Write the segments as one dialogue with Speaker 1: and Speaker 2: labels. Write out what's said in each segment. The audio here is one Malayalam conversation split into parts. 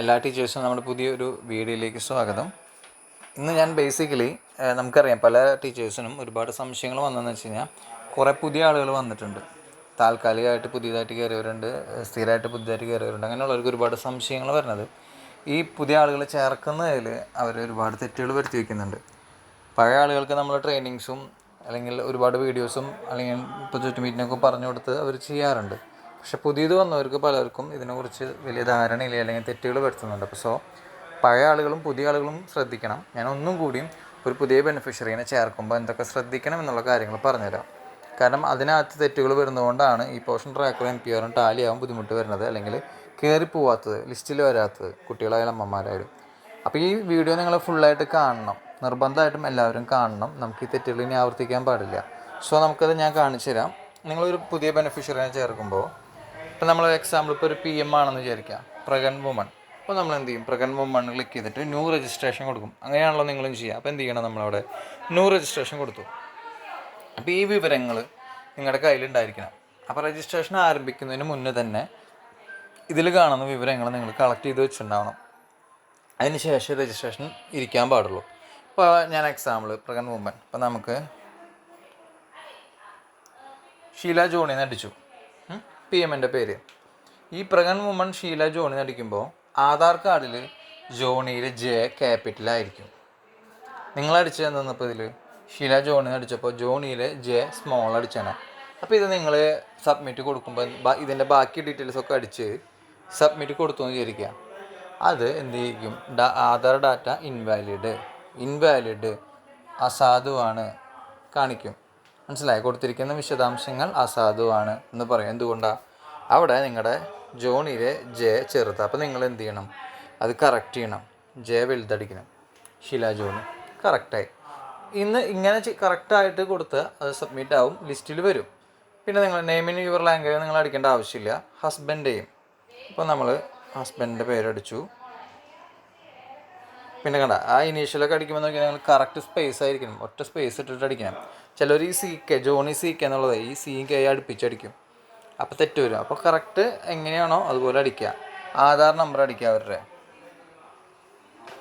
Speaker 1: എല്ലാ ടീച്ചേഴ്സും നമ്മുടെ പുതിയൊരു വീഡിയോയിലേക്ക് സ്വാഗതം. ഇന്ന് ഞാൻ ബേസിക്കലി നമുക്കറിയാം പല ടീച്ചേഴ്സിനും ഒരുപാട് സംശയങ്ങൾ വന്നതെന്ന് വെച്ച് കഴിഞ്ഞാൽ കുറേ പുതിയ ആളുകൾ വന്നിട്ടുണ്ട്. താൽക്കാലികമായിട്ട് പുതിയതായിട്ട് കയറിയവരുണ്ട് സ്ഥിരമായിട്ട് പുതിയതായിട്ട് കയറിയവരുണ്ട് അങ്ങനെയുള്ളവർക്ക് ഒരുപാട് സംശയങ്ങൾ വരുന്നത്. ഈ പുതിയ ആളുകൾ ചേർക്കുന്നതിൽ അവർ ഒരുപാട് തെറ്റുകൾ വരുത്തി വയ്ക്കുന്നുണ്ട് പഴയ ആളുകൾക്ക് നമ്മൾ ട്രെയിനിങ്സും അല്ലെങ്കിൽ ഒരുപാട് വീഡിയോസും അല്ലെങ്കിൽ ഇപ്പോൾ ചുറ്റുമീറ്റിനൊക്കെ പറഞ്ഞു കൊടുത്ത് അവർ ചെയ്യാറുണ്ട്. പക്ഷെ പുതിയത് വന്നവർക്ക് പലർക്കും ഇതിനെക്കുറിച്ച് വലിയ ധാരണയില്ല അല്ലെങ്കിൽ തെറ്റുകൾ വരുത്തുന്നുണ്ട്. അപ്പോൾ സോ പഴയ ആളുകളും പുതിയ ആളുകളും ശ്രദ്ധിക്കണം. ഞാൻ ഒന്നും കൂടിയും ഒരു പുതിയ ബെനിഫിഷ്യറീനെ ചേർക്കുമ്പോൾ എന്തൊക്കെ ശ്രദ്ധിക്കണം എന്നുള്ള കാര്യങ്ങൾ പറഞ്ഞുതരാം. കാരണം അതിനകത്ത് തെറ്റുകൾ വരുന്നതുകൊണ്ടാണ് ഈ പോഷൻ ട്രാക്കറും എം പി ആറും ടാലി ആവും ബുദ്ധിമുട്ട് വരുന്നത്. അല്ലെങ്കിൽ കയറി പോവാത്തത് ലിസ്റ്റിൽ വരാത്തത് കുട്ടികളായാലും അമ്മമാരായാലും. അപ്പോൾ ഈ വീഡിയോ നിങ്ങൾ ഫുള്ളായിട്ട് കാണണം. നിർബന്ധമായിട്ടും എല്ലാവരും കാണണം. നമുക്ക് ഈ തെറ്റുകൾ ഇനി ആവർത്തിക്കാൻ പാടില്ല. സോ നമുക്കത് ഞാൻ കാണിച്ചു തരാം നിങ്ങളൊരു പുതിയ ബെനിഫിഷ്യറിനെ ചേർക്കുമ്പോൾ ഇപ്പം നമ്മൾ എക്സാമ്പിൾ ഇപ്പോൾ ഒരു പി എം ആണെന്ന് വിചാരിക്കാം പ്രഗൻ വുമൺ അപ്പോൾ നമ്മൾ എന്ത് ചെയ്യും? പ്രഗൻ വുമൺ ക്ലിക്ക് ചെയ്തിട്ട് ന്യൂ രജിസ്ട്രേഷൻ കൊടുക്കും. അങ്ങനെയാണല്ലോ നിങ്ങളും ചെയ്യുക. അപ്പോൾ എന്ത് ചെയ്യണം നമ്മളവിടെ? ന്യൂ രജിസ്ട്രേഷൻ കൊടുത്തു. അപ്പോൾ ഈ വിവരങ്ങൾ നിങ്ങളുടെ കയ്യിലുണ്ടായിരിക്കണം. അപ്പോൾ രജിസ്ട്രേഷൻ ആരംഭിക്കുന്നതിന് മുന്നേ തന്നെ ഇതിൽ കാണുന്ന വിവരങ്ങൾ നിങ്ങൾ കളക്ട് ചെയ്ത് വെച്ചിട്ടുണ്ടാവണം. അതിന് ശേഷം രജിസ്ട്രേഷൻ ഇരിക്കാൻ പാടുള്ളൂ. ഇപ്പോൾ ഞാൻ എക്സാമ്പിൾ പ്രഗൻ വുമൻ അപ്പോൾ നമുക്ക് ഷീല ജോണിന്ന് അടിച്ചു. പി എമ്മിന്റെ പേര്. ഈ പ്രഗൻ വുമൺ ഷീല ജോണി നടിക്കുമ്പോൾ ആധാർ കാർഡിൽ ജോണിയിൽ ജെ ക്യാപിറ്റലായിരിക്കും. നിങ്ങൾ അടിച്ചു തന്നപ്പോൾ ഇതിൽ ഷീല ജോണി അടിച്ചപ്പോൾ ജോണിയിൽ ജെ സ്മോൾ അടിച്ചാണ്. അപ്പോൾ ഇത് നിങ്ങൾ സബ്മിറ്റ് കൊടുക്കുമ്പോൾ ഇതിന്റെ ബാക്കി ഡീറ്റെയിൽസ് ഒക്കെ അടിച്ച് സബ്മിറ്റ് കൊടുത്തു എന്ന് വിചാരിക്കുക. അത് എന്ത് ചെയ്യും ആധാർ ഡാറ്റ ഇൻവാലിഡ്. ഇൻവാലിഡ് അസാധുവാണ്. കാണിക്കും. മനസ്സിലായി? കൊടുത്തിരിക്കുന്ന വിശദാംശങ്ങൾ അസാധുവാണ് എന്ന് പറയും. എന്തുകൊണ്ടാണ് അവിടെ നിങ്ങളുടെ ജോണിയിലെ ജെ ചെറുത്. അപ്പോൾ നിങ്ങൾ എന്ത് ചെയ്യണം? അത് കറക്റ്റ് ചെയ്യണം. ജെ വലുതടിക്കണം. ഷില ജോണി. കറക്റ്റായി ഇന്ന് ഇങ്ങനെ കറക്റ്റായിട്ട് കൊടുത്ത് അത് സബ്മിറ്റ് ആവും. ലിസ്റ്റിൽ വരും. പിന്നെ നിങ്ങൾ നെയിമിന് യുവർ ലാംഗ്വേജ് നിങ്ങൾ അടിക്കേണ്ട ആവശ്യമില്ല. ഹസ്ബൻഡേയും ഇപ്പോൾ നമ്മൾ ഹസ്ബൻഡിന്റെ പേരടിച്ചു. പിന്നെ കണ്ട ആ ഇനീഷ്യലൊക്കെ അടിക്കുമ്പോൾ നോക്കിയാൽ നിങ്ങൾ കറക്റ്റ് സ്പേസ് ആയിരിക്കണം. ഒറ്റ സ്പേസ് ഇട്ടിട്ട് അടിക്കണം. ചിലർ ഈ C K Johnny C K എന്നുള്ളത് ഈ സി കെ അടുപ്പിച്ചടിക്കും. അപ്പോൾ തെറ്റ് വരും. അപ്പോൾ കറക്റ്റ് എങ്ങനെയാണോ അതുപോലെ അടിക്കുക. ആധാർ നമ്പർ അടിക്കുക അവരുടെ.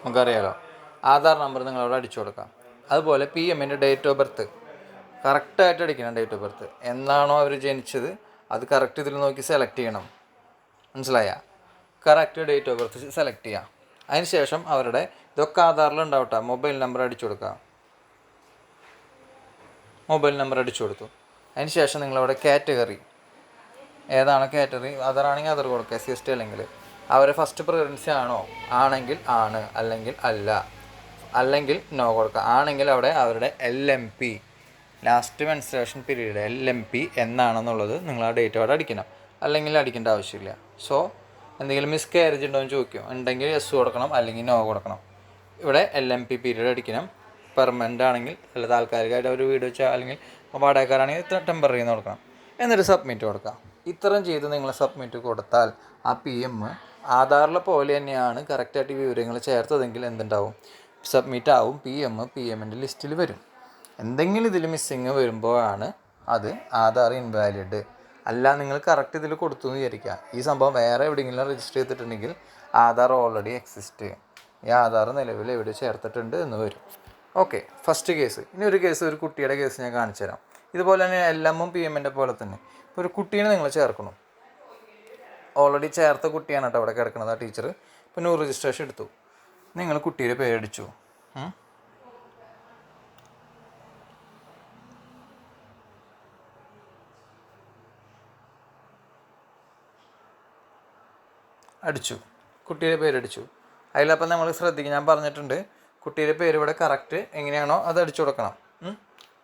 Speaker 1: നമുക്കറിയാലോ. ആധാർ നമ്പർ നിങ്ങൾ അവിടെ അടിച്ചു കൊടുക്കാം. അതുപോലെ പി എമ്മിന്റെ ഡേറ്റ് ഓഫ് ബർത്ത് കറക്റ്റായിട്ട് അടിക്കണം ഡേറ്റ് ഓഫ് ബർത്ത് എന്നാണോ അവർ ജനിച്ചത്? അത് കറക്റ്റ് ഇതിൽ നോക്കി സെലക്ട് ചെയ്യണം. മനസ്സിലായ? Correct date of birth select ചെയ്യാം. അതിന് ശേഷം അവരുടെ ഇതൊക്കെ ആധാറിലുണ്ടാവട്ടെ. മൊബൈൽ നമ്പർ അടിച്ചു കൊടുക്കുക മൊബൈൽ നമ്പർ അടിച്ചു കൊടുത്തു. അതിന് ശേഷം നിങ്ങളവിടെ കാറ്റഗറി. ഏതാണ് കാറ്റഗറി? അതറാണെങ്കിൽ അതർ കൊടുക്കുക എസ് സി എസ് ടി അല്ലെങ്കിൽ. അവരെ ഫസ്റ്റ് പ്രിഫറൻസ് ആണോ? ആണെങ്കിൽ ആണ്. അല്ലെങ്കിൽ അല്ല. അല്ലെങ്കിൽ നോ കൊടുക്കുക ആണെങ്കിൽ അവിടെ അവരുടെ L M P last menstruation period L M P എന്നാണെന്നുള്ളത് നിങ്ങൾ ആ ഡേറ്റ് അവിടെ അടിക്കണം. അല്ലെങ്കിൽ അടിക്കേണ്ട ആവശ്യമില്ല. സോ എന്തെങ്കിലും മിസ് കാരേജ് ഉണ്ടോ എന്ന് ചോദിക്കും. ഉണ്ടെങ്കിൽ എസ് കൊടുക്കണം. അല്ലെങ്കിൽ നോ കൊടുക്കണം. ഇവിടെ എൽ എം പി പീരീഡ് അടിക്കണം. പെർമനന്റ് ആണെങ്കിൽ അല്ല താൽക്കാലികമായിട്ട് അവർ വീട് വെച്ചാൽ അല്ലെങ്കിൽ വാടകക്കാരാണെങ്കിൽ ഇത്ര ടെമ്പററി എന്ന് കൊടുക്കണം. എന്നിട്ട് സബ്മിറ്റ് കൊടുക്കാം. ഇത്രയും ചെയ്ത് നിങ്ങൾ സബ്മിറ്റ് കൊടുത്താൽ ആ പി എം ആധാറിലെ പോലെ തന്നെയാണ് കറക്റ്റായിട്ട് വിവരങ്ങൾ ചേർത്തതെങ്കിൽ എന്തുണ്ടാവും? സബ്മിറ്റ് ആവും പി എം പി എമ്മിന്റെ ലിസ്റ്റിൽ വരും. എന്തെങ്കിലും ഇതിൽ മിസ്സിങ് വരുമ്പോഴാണ് അത് ആധാർ ഇൻവാലിഡ് അല്ല നിങ്ങൾ കറക്റ്റ് ഇതിൽ കൊടുത്തു എന്ന് വിചാരിക്കുക. ഈ സംഭവം വേറെ എവിടെയെങ്കിലും രജിസ്റ്റർ ചെയ്തിട്ടുണ്ടെങ്കിൽ ആധാർ ഓൾറെഡി എക്സിസ്റ്റ് ഈ ആധാർ നിലവിൽ എവിടെ ചേർത്തിട്ടുണ്ട് എന്ന് വരും. ഓക്കെ ഫസ്റ്റ് കേസ് ഇനി ഒരു കേസ് ഒരു കുട്ടിയുടെ കേസ് ഞാൻ കാണിച്ചു തരാം. ഇതുപോലെ തന്നെ എൽ പി എമ്മിന്റെ പോലെ തന്നെ. ഇപ്പോൾ ഒരു കുട്ടീനെ നിങ്ങൾ ചേർക്കണം? ഓൾറെഡി ചേർത്ത കുട്ടിയാണ് കേട്ടോ അവിടെ കിടക്കുന്നത് ആ ടീച്ചർ ഇപ്പോൾ ന്യൂ രജിസ്ട്രേഷൻ എടുത്തു. നിങ്ങൾ കുട്ടിയുടെ പേരടിച്ചു. അടിച്ചു? കുട്ടിയുടെ പേരടിച്ചു അതിലപ്പം നമ്മൾ ശ്രദ്ധിക്കും. ഞാൻ പറഞ്ഞിട്ടുണ്ട് കുട്ടിയുടെ പേര് ഇവിടെ കറക്റ്റ് എങ്ങനെയാണോ അത് അടിച്ചു കൊടുക്കണം.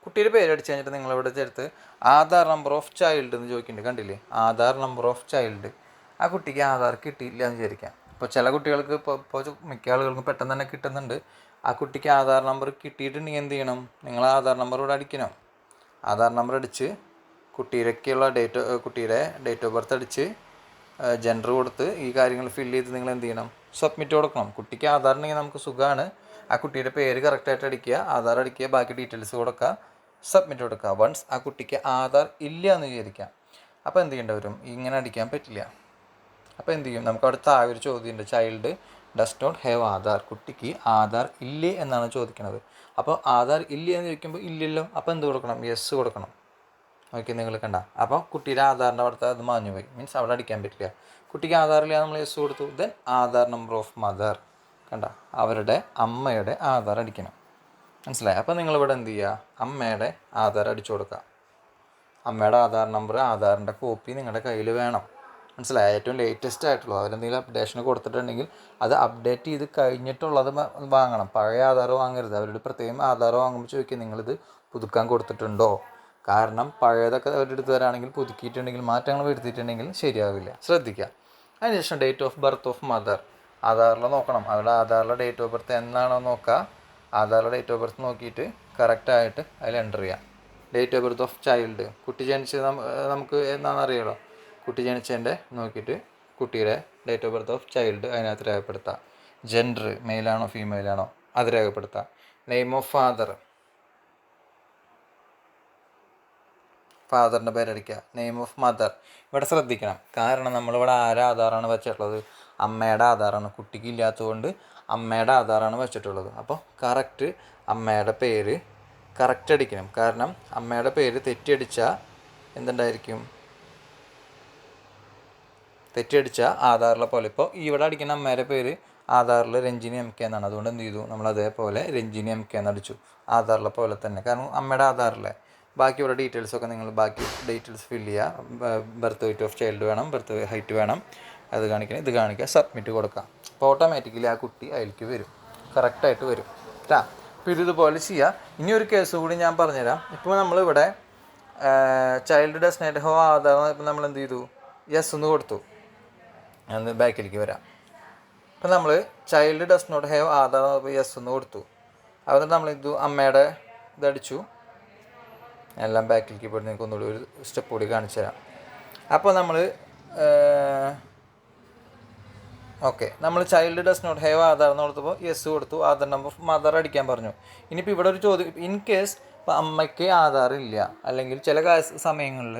Speaker 1: കുട്ടിയുടെ പേര് അടിച്ചു കഴിഞ്ഞിട്ട് നിങ്ങൾ ഇവിടെ ചേർത്ത് ആധാർ നമ്പർ ഓഫ് ചൈൽഡ് എന്ന് ചോദിക്കുന്നുണ്ട്. കണ്ടില്ലേ? ആധാർ നമ്പർ ഓഫ് ചൈൽഡ് ആ കുട്ടിക്ക് ആധാർ കിട്ടിയില്ല എന്ന് വിചാരിക്കാം. ഇപ്പോൾ ചില കുട്ടികൾക്ക് ഇപ്പോൾ ഇപ്പോൾ മിക്ക ആളുകൾക്കും പെട്ടെന്ന് തന്നെ കിട്ടുന്നുണ്ട്. ആ കുട്ടിക്ക് ആധാർ നമ്പർ കിട്ടിയിട്ടുണ്ടെങ്കിൽ എന്ത് ചെയ്യണം? നിങ്ങൾ ആധാർ നമ്പർ ഇവിടെ അടിക്കണം. ആധാർ നമ്പർ അടിച്ച് കുട്ടിയിലേക്കുള്ള ഡേറ്റ് കുട്ടിയുടെ ഡേറ്റ് ഓഫ് ബർത്ത് അടിച്ച് ജെൻഡർ കൊടുത്ത് ഈ കാര്യങ്ങൾ ഫില്ല് ചെയ്ത് നിങ്ങൾ എന്ത് ചെയ്യണം? സബ്മിറ്റ് കൊടുക്കണം. കുട്ടിക്ക് ആധാർ ഉണ്ടെങ്കിൽ നമുക്ക് സുഖമാണ്. ആ കുട്ടിയുടെ പേര് കറക്റ്റായിട്ട് അടിക്കുക ആധാർ അടിക്കുക ബാക്കി ഡീറ്റെയിൽസ് കൊടുക്കുക സബ്മിറ്റ് കൊടുക്കുക. വൺസ് ആ കുട്ടിക്ക് ആധാർ ഇല്ല എന്ന് വിചാരിക്കാം. അപ്പോൾ എന്ത് ചെയ്യേണ്ടി വരും? ഇങ്ങനെ അടിക്കാൻ പറ്റില്ല. അപ്പോൾ എന്ത് ചെയ്യും? നമുക്ക് അടുത്ത ആ ഒരു ചോദ്യമുണ്ട് child does not have Aadhaar. കുട്ടിക്ക് ആധാർ ഇല്ലേ എന്നാണ് ചോദിക്കുന്നത് അപ്പോൾ ആധാർ ഇല്ലേ എന്ന് ചോദിക്കുമ്പോൾ ഇല്ലല്ലോ. അപ്പോൾ എന്ത് കൊടുക്കണം? യെസ് കൊടുക്കണം. ഓക്കെ നിങ്ങൾ കണ്ട. അപ്പോൾ കുട്ടിയുടെ ആധാറിന്റെ അവിടുത്തെ അത് മാഞ്ഞു പോയി മീൻസ് അവിടെ അടിക്കാൻ പറ്റില്ല. കുട്ടിക്ക് ആധാറില്ല നമ്മൾ യെസ് കൊടുത്തു. Then Aadhaar number of mother കണ്ട അവരുടെ അമ്മയുടെ ആധാർ അടിക്കണം. മനസ്സിലായി? അപ്പോൾ നിങ്ങളിവിടെ എന്ത് ചെയ്യുക അമ്മയുടെ ആധാർ അടിച്ചു കൊടുക്കുക. അമ്മയുടെ ആധാർ നമ്പർ ആധാറിന്റെ കോപ്പി നിങ്ങളുടെ കയ്യിൽ വേണം. മനസ്സിലായി? ഏറ്റവും ലേറ്റസ്റ്റ് ആയിട്ടുള്ളൂ അതിലെന്തെങ്കിലും അപ്ഡേഷൻ കൊടുത്തിട്ടുണ്ടെങ്കിൽ അത് അപ്ഡേറ്റ് ചെയ്ത് കഴിഞ്ഞിട്ടുള്ളത് വാങ്ങണം. പഴയ ആധാർ വാങ്ങരുത്. അവരുടെ പ്രത്യേകം ആധാർ വാങ്ങുമ്പോൾ ചോദിക്കുക നിങ്ങളിത് പുതുക്കാൻ കൊടുത്തിട്ടുണ്ടോ? കാരണം പഴയതൊക്കെ അവരുടെ അടുത്ത് വരാണെങ്കിൽ പുതുക്കിയിട്ടുണ്ടെങ്കിൽ മാറ്റങ്ങൾ വരുത്തിയിട്ടുണ്ടെങ്കിൽ ശരിയാവില്ല. ശ്രദ്ധിക്കുക. അതിനുശേഷം date of birth of mother ആധാറിൽ നോക്കണം. അവരുടെ ആധാറിലെ ഡേറ്റ് ഓഫ് ബർത്ത് എന്നാണോ നോക്കുക ആധാറിലെ ഡേറ്റ് ഓഫ് ബർത്ത് നോക്കിയിട്ട് കറക്റ്റായിട്ട് അതിൽ എന്റർ ചെയ്യാം. Date of birth of child കുട്ടി ജനിച്ചത് നമുക്ക് എന്നാണെന്ന് അറിയാലോ കുട്ടി ജനിച്ചതിന്റെ നോക്കിയിട്ട് കുട്ടിയുടെ date of birth of child അതിനകത്ത് രേഖപ്പെടുത്താം. ജെൻഡർ മെയിലാണോ ഫീമെയിലാണോ അത് രേഖപ്പെടുത്താം. നെയിം ഓഫ് ഫാദർ ഫാദറിന്റെ പേരടിക്കുക നെയിം ഓഫ് മദർ ഇവിടെ ശ്രദ്ധിക്കണം. കാരണം നമ്മളിവിടെ ആരാധാറാണ് വെച്ചിട്ടുള്ളത്? അമ്മയുടെ ആധാറാണ്. കുട്ടിക്ക് ഇല്ലാത്തതുകൊണ്ട് അമ്മയുടെ ആധാറാണ് വെച്ചിട്ടുള്ളത്. അപ്പോൾ കറക്റ്റ് അമ്മയുടെ പേര് കറക്റ്റ് അടിക്കണം. കാരണം അമ്മയുടെ പേര് തെറ്റിയടിച്ചാൽ എന്തുണ്ടായിരിക്കും? തെറ്റിയടിച്ചാൽ ആധാറിലെ പോലെ. ഇപ്പോൾ ഇവിടെ അടിക്കുന്ന അമ്മയുടെ പേര് ആധാറിൽ രഞ്ജിനി എം കെ എന്നാണ്. അതുകൊണ്ട് എന്ത് ചെയ്തു? നമ്മൾ അതേപോലെ രഞ്ജിനി എം കെ എന്ന് അടിച്ചു. ആധാറിലെ പോലെ തന്നെ. കാരണം അമ്മയുടെ ആധാറിലെ ബാക്കിയുള്ള ഡീറ്റെയിൽസ് ഒക്കെ നിങ്ങൾ ബാക്കി ഡീറ്റെയിൽസ് ഫില്ല് ചെയ്യുക. ബർത്ത് വെയിറ്റ് ഓഫ് ചൈൽഡ് വേണം ബർത്ത് ഹൈറ്റ് വേണം. അത് കാണിക്കണം ഇത് കാണിക്കുക സബ്മിറ്റ് കൊടുക്കാം. അപ്പോൾ ഓട്ടോമാറ്റിക്കലി ആ കുട്ടി അതിലേക്ക് വരും. കറക്റ്റായിട്ട് വരും. കേട്ടാ അപ്പോൾ ഇത് ഇതുപോലെ ചെയ്യുക ഇനി ഒരു കേസ് കൂടി ഞാൻ പറഞ്ഞുതരാം. ഇപ്പോൾ നമ്മളിവിടെ ചൈൽഡ് ഡെസ്റ്റിനേറ്റ് ഹോ ആധാർ ഇപ്പം നമ്മൾ എന്ത് ചെയ്തു? യെസ് എന്ന് കൊടുത്തു. ഞാൻ ബാക്കിലേക്ക് വരാം. അപ്പം നമ്മൾ child does not have Aadhaar yes എന്ന് കൊടുത്തു. അതുകൊണ്ട് നമ്മൾ ഇത് അമ്മയുടെ ഇതടിച്ചു എല്ലാം ബാക്കിലേക്ക് പോയിട്ട് നിങ്ങൾക്ക് ഒന്നുകൂടി ഒരു സ്റ്റെപ്പ് കൂടി കാണിച്ചു തരാം അപ്പോൾ നമ്മൾ ഓക്കെ. നമ്മൾ child does not have Aadhaar എന്ന് കൊടുത്തപ്പോൾ യെസ് കൊടുത്തു. ആധാർ നമ്പർ മദർ അടിക്കാൻ പറഞ്ഞു. ഇനിയിപ്പോൾ ഇവിടെ ഒരു ചോദ്യം. ഇൻ കേസ് ഇപ്പോൾ അമ്മയ്ക്ക് ആധാർ ഇല്ല അല്ലെങ്കിൽ ചില സമയങ്ങളിൽ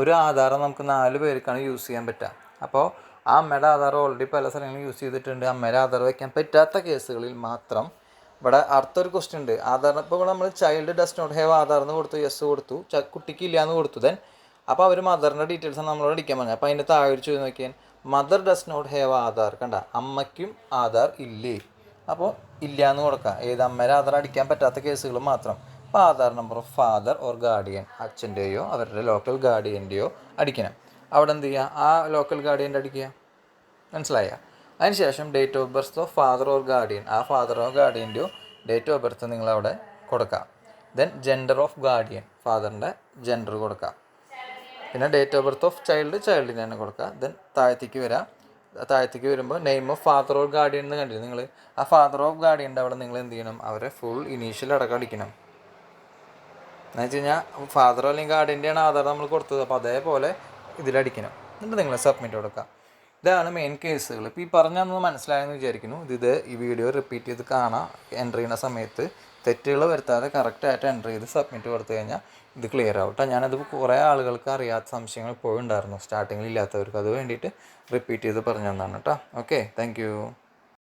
Speaker 1: ഒരു ആധാർ നമുക്ക് നാല് പേർക്കാണ് യൂസ് ചെയ്യാൻ പറ്റുക അപ്പോൾ ആ അമ്മയുടെ ആധാർ ഓൾറെഡി പല സ്ഥലങ്ങളിൽ യൂസ് ചെയ്തിട്ടുണ്ട്. അമ്മയുടെ ആധാർ വയ്ക്കാൻ പറ്റാത്ത കേസുകളിൽ മാത്രം ഇവിടെ അടുത്തൊരു ക്വസ്റ്റ്യൻ ഉണ്ട്. ആധാർ ഇപ്പോൾ നമ്മൾ child does not have Aadhaar എന്ന് കൊടുത്തു യെസ് കൊടുത്തു. കുട്ടിക്ക് ഇല്ല എന്ന് കൊടുത്തു. ദെൻ അപ്പോൾ അവർ മദറിന്റെ ഡീറ്റെയിൽസ് ആണ് നമ്മളോട് അടിക്കാൻ പറഞ്ഞത്. അപ്പോൾ അതിന്റെ താഴെ ചോദ്യം നോക്കിയാൽ mother does not have Aadhaar കണ്ട? അമ്മയ്ക്കും ആധാർ ഇല്ലേ? അപ്പോൾ ഇല്ല എന്ന് കൊടുക്കാം. ഏത് അമ്മയുടെ ആധാർ അടിക്കാൻ പറ്റാത്ത കേസുകൾ മാത്രം. അപ്പോൾ Aadhaar number of father or guardian അച്ഛന്റെയോ അവരുടെ ലോക്കൽ ഗാർഡിയന്റെയോ അടിക്കണം. അവിടെ എന്ത് ചെയ്യുക ആ ലോക്കൽ ഗാർഡിയന്റെ അടിക്കുക. മനസ്സിലായ? അതിനുശേഷം date of birth of father or guardian ആ ഫാദറോ ഗാർഡിയന്റെയോ ഡേറ്റ് ഓഫ് ബർത്ത് നിങ്ങളവിടെ കൊടുക്കുക ദെൻ ജെൻഡർ ഓഫ് ഗാർഡിയൻ ഫാദറിന്റെ ജെൻഡർ കൊടുക്കാം. പിന്നെ date of birth of child ചൈൽഡിന് തന്നെ കൊടുക്കുക. ദെൻ താഴത്തേക്ക് വരാം. താഴത്തേക്ക് വരുമ്പോൾ name of father of guardian എന്ന് കണ്ടിരുന്നു നിങ്ങൾ ആ ഫാദർ ഓഫ് ഗാർഡിയന്റെ അവിടെ നിങ്ങൾ എന്ത് ചെയ്യണം? അവരെ ഫുൾ ഇനീഷ്യൽ അടക്കം അടിക്കണം. എന്ന് വെച്ച് കഴിഞ്ഞാൽ ഫാദർ അല്ലെങ്കിൽ ഗാർഡിയന്റെയാണ് ആധാർ നമ്മൾ കൊടുത്തത്. അപ്പോൾ അതേപോലെ ഇതിലടിക്കണം എന്നിട്ട് നിങ്ങൾ സബ്മിറ്റ് കൊടുക്കുക. ഇതാണ് മെയിൻ കേസുകൾ ഇപ്പോൾ ഈ പറഞ്ഞതൊന്ന് മനസ്സിലായെന്ന് വിചാരിക്കുന്നു. ഇത് ഈ വീഡിയോ റിപ്പീറ്റ് ചെയ്ത് കാണാം. എന്റർ ചെയ്യുന്ന സമയത്ത് തെറ്റുകൾ വരുത്താതെ കറക്റ്റായിട്ട് എന്റർ ചെയ്ത് സബ്മിറ്റ് കൊടുത്തു കഴിഞ്ഞാൽ ഇത് ക്ലിയർ ആവും കേട്ടോ ഞാനത് കുറേ ആളുകൾക്ക് അറിയാത്ത സംശയങ്ങൾ പോയി ഉണ്ടായിരുന്നു. സ്റ്റാർട്ടിങ്ങിൽ ഇല്ലാത്തവർക്ക്. അത് വേണ്ടിയിട്ട് റിപ്പീറ്റ് ചെയ്ത് പറഞ്ഞു തന്നാണ് കേട്ടോ ഓക്കെ താങ്ക്